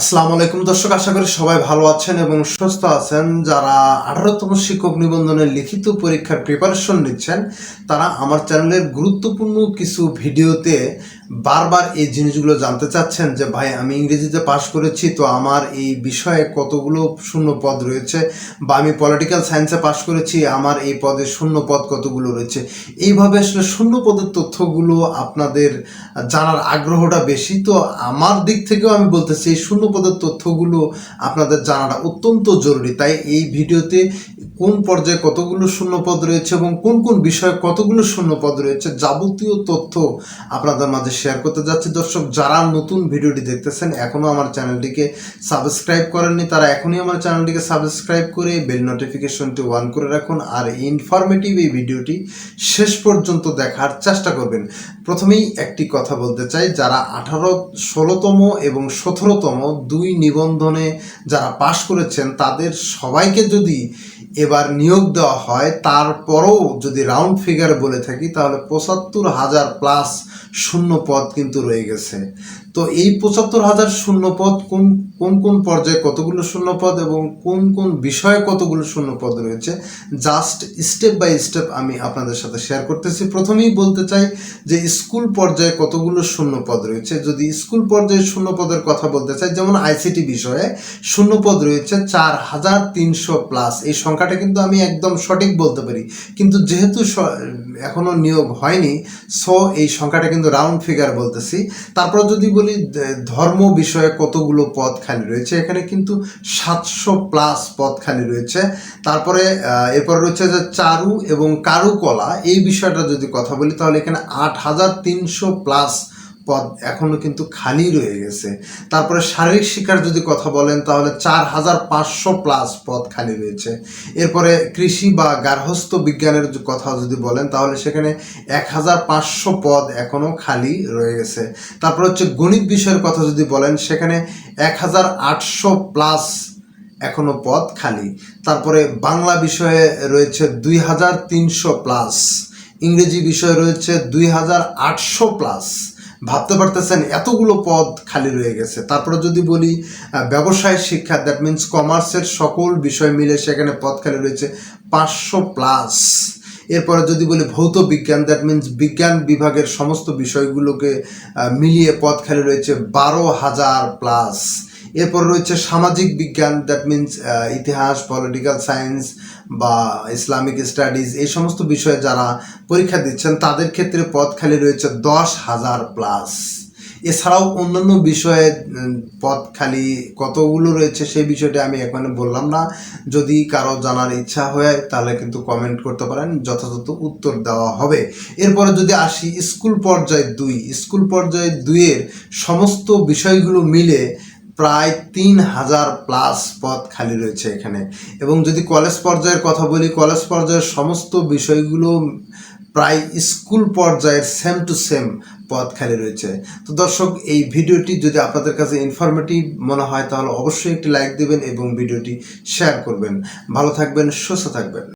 আসসালামু আলাইকুম দর্শক, আশা করি সবাই ভালো আছেন এবং সুস্থ আছেন। যারা আঠারোতম শিক্ষক নিবন্ধনের লিখিত পরীক্ষার প্রিপারেশন নিচ্ছেন, তারা আমার চ্যানেলের গুরুত্বপূর্ণ কিছু ভিডিওতে বারবার এই জিনিসগুলো জানতে চাচ্ছেন যে, ভাই, আমি ইংরেজিতে পাশ করেছি, তো আমার এই বিষয়ে কতগুলো শূন্য পদ রয়েছে বা আমি পলিটিক্যাল সায়েন্সে পাশ করেছি, আমার এই পদে শূন্য পদ কতগুলো রয়েছে? এইভাবে আসলে শূন্য পদের তথ্যগুলো আপনাদের জানার আগ্রহটা বেশি। তো আমার দিক থেকেও আমি বলতেছি এই শূন্য পদের তথ্যগুলো আপনাদের জানাটা অত্যন্ত জরুরি। তাই এই ভিডিওতে কোন পর্যায়ে কতগুলো শূন্য পদ রয়েছে এবং কোন কোন বিষয়ে কতগুলো শূন্য পদ রয়েছে যাবতীয় তথ্য আপনাদের মাঝে শেয়ার করতে যাচ্ছি। দর্শক, যারা নতুন ভিডিওটি দেখতেছেন এখনও আমার চ্যানেলটিকে সাবস্ক্রাইব করেননি, তারা এখনই আমার চ্যানেলটিকে সাবস্ক্রাইব করে বেল নোটিফিকেশনটি অন করে রাখুন আর ইনফরমেটিভ এই ভিডিওটি শেষ পর্যন্ত দেখার চেষ্টা করবেন। প্রথমেই একটি কথা বলতে চাই, যারা আঠারো, ষোলোতম এবং সতেরোতম দুই নিবন্ধনে যারা পাশ করেছেন, তাদের সবাইকে যদি এবার নিয়োগ দেওয়া হয়, তারপরও যদি রাউন্ড ফিগার বলে থাকি, তাহলে পঁচাত্তর হাজার প্লাস শূন্য পদ কিন্তু রয়ে গেছে। তো এই পঁচাত্তর হাজার শূন্য পদ কোন কোন কোন পর্যায়ে কতগুলো শূন্য পদ এবং কোন কোন বিষয়ে কতগুলো শূন্য পদ রয়েছে? জাস্ট স্টেপ বাই স্টেপ আমি আপনাদের সাথে শেয়ার করতেছি। প্রথমেই বলতে চাই যে স্কুল পর্যায়ে কতগুলো শূন্য পদ রয়েছে? যদি স্কুল পর্যায়ে শূন্য পদের কথা বলতে চাই, যেমন আইসিটি বিষয়ে শূন্য পদ রয়েছে চার হাজার তিনশো প্লাস এই সংখ্যাটা কিন্তু আমি একদম সঠিক বলতে পারি। কিন্তু যেহেতু স- এখনও নিয়োগ হয়নি সো এই সংখ্যাটা কিন্তু রাউন্ড ফিগার বলতেছি। তারপর যদি বলি দ- ধর্ম বিষয়ে কতগুলো পদ খালি রয়েছে, এখানে কিন্তু সাতশো প্লাস পদ খালি রয়েছে। তারপরে এরপর রয়েছে যে চারু এবং কারুকলা, এই বিষয়টা যদি কথা বলি, তাহলে এখানে আট হাজার তিনশো প্লাস পদ এখনও কিন্তু খালি রয়ে গেছে। তারপরে শারীরিক শিক্ষার যদি কথা বলেন, তাহলে চার হাজার পাঁচশো প্লাস পদ খালি রয়েছে। এরপরে কৃষি বা গার্হস্থ্য বিজ্ঞানের কথা যদি বলেন, তাহলে সেখানে এক হাজার পাঁচশো পদ এখনও খালি রয়ে গেছে। তারপর হচ্ছে গণিত বিষয়ের কথা যদি বলেন, সেখানে এক হাজার আটশো প্লাস এখনও পদ খালি। তারপরে বাংলা বিষয়ে রয়েছে দুই হাজার তিনশো প্লাস। ইংরেজি বিষয়ে রয়েছে দুই হাজার আটশো প্লাস। ভাবতে পারতেছেন এতগুলো পদ খালি রয়ে গেছে। তারপরে যদি বলি ব্যবসায় শিক্ষা দ্যাট মিন্স কমার্সের সকল বিষয় মিলে সেখানে পদ খালি রয়েছে পাঁচশো প্লাস এরপরে যদি বলি ভৌত বিজ্ঞান দ্যাট মিন্স বিজ্ঞান বিভাগের সমস্ত বিষয়গুলোকে মিলিয়ে পদ খালি রয়েছে বারো হাজার প্লাস এরপর রয়েছে সামাজিক বিজ্ঞান দ্যাট মিন্স ইতিহাস পলিটিক্যাল সায়েন্স বা ইসলামিক স্টাডিজ এই সমস্ত বিষয়ে যারা পরীক্ষা দিচ্ছেন, তাদের ক্ষেত্রে পদ খালি রয়েছে দশ হাজার প্লাস এছাড়াও অন্যান্য বিষয়ে পদ খালি কতগুলো রয়েছে সেই বিষয়টা আমি এখানে বললাম না। যদি কারও জানার ইচ্ছা হয়, তাহলে কিন্তু কমেন্ট করতে পারেন, যথাযথ উত্তর দেওয়া হবে। এরপরে যদি আসি, স্কুল পর্যায়ে দুই। স্কুল পর্যায়ে দুইয়ের সমস্ত বিষয়গুলো মিলে প্রায় তিন হাজার প্লাস পদ খালি রয়েছে এখানে। এবং যদি কলেজ পর্যায়ের কথা বলি, কলেজ পর্যায়ের সমস্ত বিষয়গুলো প্রায় স্কুল পর্যায়ের সেম টু সেম পদ খালি রয়েছে। তো দর্শক, এই ভিডিওটি যদি আপনাদের কাছে ইনফরমেটিভ মনে হয়, তাহলে অবশ্যই একটি লাইক দেবেন এবং ভিডিওটি শেয়ার করবেন। ভালো থাকবেন, সুস্থ থাকবেন।